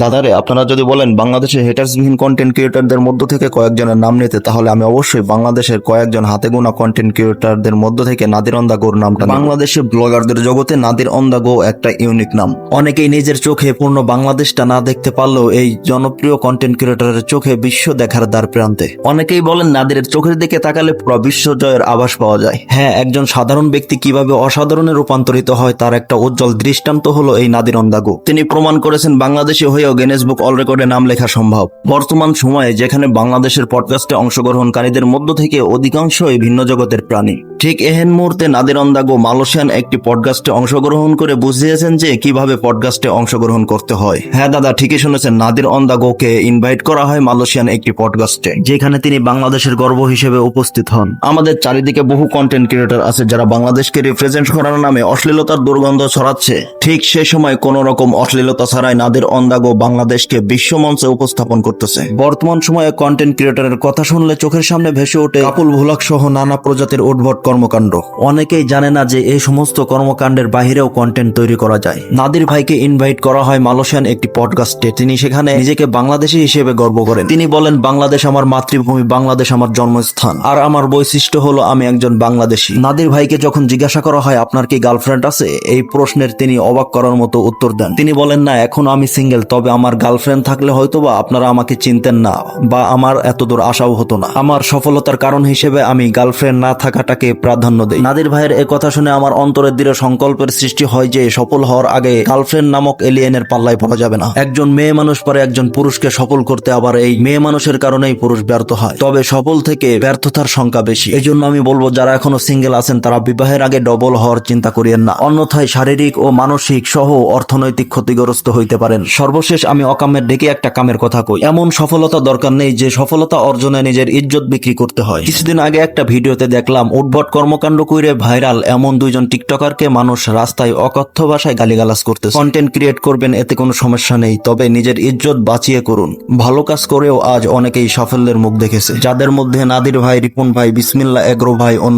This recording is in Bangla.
দাদারে, আপনারা যদি বলেন বাংলাদেশে হেটার্সবিহীন কন্টেন্ট ক্রিয়েটরদের মধ্য থেকে কয়েকজনের নাম নিতে, তাহলে আমি অবশ্যই বাংলাদেশের কয়েকজন হাতে গোনা কন্টেন্ট ক্রিয়েটরদের মধ্য থেকে নাদির অন্দা গোর নামটা বাংলাদেশে ব্লগারদের জগতে নাদির অন্দা গো একটা ইউনিক নাম। অনেকেই নিজের চোখে পূর্ণ বাংলাদেশটা না দেখতে পারলেও এই জনপ্রিয় কন্টেন্ট ক্রিয়েটরের চোখে বিশ্ব দেখার দ্বার প্রান্তে। অনেকেই বলেন নাদিরের চোখের দিকে তাকালে পুরো বিশ্ব জয়ের আভাস পাওয়া যায়। হ্যাঁ একজন সাধারণ ব্যক্তি কীভাবে অসাধারণে রূপান্তরিত হয় তার একটা উজ্জ্বল দৃষ্টান্ত হলো এই নাদির অন্দাগো। তিনি প্রমাণ করেছেন বাংলাদেশি হয়েও গেনেস বুক অল রেকর্ডে নাম লেখা সম্ভব। বর্তমান সময়ে যেখানে বাংলাদেশের পডকাস্টে অংশগ্রহণকারীদের মধ্য থেকে অধিকাংশই ভিন্ন জগতের প্রাণী। ঠিক এহেন মুহূর্তে নাদির অন্দাগো মালয়েশিয়ান একটি পডকাস্টে অংশগ্রহণ করে বুঝিয়েছেন যে কীভাবে পডকাস্টে অংশগ্রহণ করতে হয়। হ্যাঁ দাদা ঠিকই শুনেছেন নাদির অন্দাগোকে ইনভাইট করা হয় মালয়েশিয়ান একটি পডকাস্টে যেখানে তিনি বাংলাদেশের গর্ব হিসেবে উপস্থিত হন। আমাদের চারিদিকে বহু কন্টেন্ট ক্রিয়েটর আছে যারা বাংলাদেশকে রিপ্রেজেন্ট করার নামে অশ্লীলতার দুর্গন্ধ ছড়াচ্ছে। ঠিক সে সময় কোন রকম অশ্লীলতা ছাড়াই নাদির অন্দাগো বাংলাদেশকে বিশ্ব মঞ্চে উপস্থাপন করতেছে। বর্তমান সময়ে কন্টেন্ট ক্রিয়েটরের কথা শুনলে চোখের সামনে ভেসে ওঠে কাপুল ভুলাক সহ নানা প্রজাতির উদ্ভট কর্মকাণ্ড। অনেকেই জানে না যে এই সমস্ত কর্মকাণ্ডের বাহিরেও কন্টেন্ট তৈরি করা যায়। নাদির ভাইকে ইনভাইট করা হয় মালয়েশিয়ান একটি পডকাস্টে তিনি সেখানে নিজেকে বাংলাদেশি হিসেবে গর্ব করেন। তিনি বলেন, বাংলাদেশ আমার মাতৃভূমি, বাংলাদেশ আমার জন্মস্থান। আর আমার বৈশিষ্ট্য হলো আমি একজন বাংলাদেশি। নাদির ভাইকে যখন জিজ্ঞাসা করা হয়, আপনার কি গার্লফ্রেন্ড আছে? এই প্রশ্নের তিনি অবাক করার মতো উত্তর দেন। তিনি বলেন, না, এখন আমি সিঙ্গেল তবে আমার গার্লফ্রেন্ড থাকলে হয়তোবা আপনারা আমাকে চিনতেন না বা আমার এত দূর আশাও হতো না। আমার সফলতার কারণ হিসেবে আমি গার্লফ্রেন্ড না থাকাটাকে প্রাধান্য দেই নাদির ভাইয়ের এ কথা শুনে আমার অন্তরের দৃঢ় সংকল্পের সৃষ্টি হয় যে, সফল হওয়ার আগে গার্লফ্রেন্ড নামক এলিয়েনের পাল্লায় পড়া যাবে না। একজন মেয়ে মানুষ পারে একজন পুরুষকে সফল করতে আবার এই মেয়ে মানুষের কারণেই পুরুষ ব্যর্থ হয়। তবে সফল থেকে ব্যর্থতার সংখ্যা বেশি। এই জন্য আমি বলব, যারা এখনও সিঙ্গেল আছেন, তারা বিবাহের আগে ডবল হওয়ার চিন্তা করিয়েন না। অন্যথায় শারীরিক ও মানসিক সহ অর্থনৈতিক ক্ষতিগ্রস্ত হইতে পারেন। সর্বশেষ আমি অকামের ডেকে একটা কামের কথা কই। এমন সফলতা দরকার নেই যে, সফলতা অর্জনে নিজের ইজ্জত বিক্রি করতে হয়। কিছুদিন আগে একটা ভিডিওতে দেখলাম, উদ্ভট কর্মকাণ্ড কইরে ভাইরাল এমন দুইজন টিকটকারকে মানুষ রাস্তায় অকথ্য ভাষায় গালিগালাজ করতে কন্টেন্ট ক্রিয়েট করবেন, এতে কোনো সমস্যা নেই, তবে নিজের ইজ্জত বাঁচিয়ে করুন। ভালো কাজ করেও আজ অনেকেই সাফল্যের মুখ দেখেছে। যাদের মধ্যে নাদির ভাই, রিপন ভাই বিসমিল্লা এগ্রো ভাই, অন্য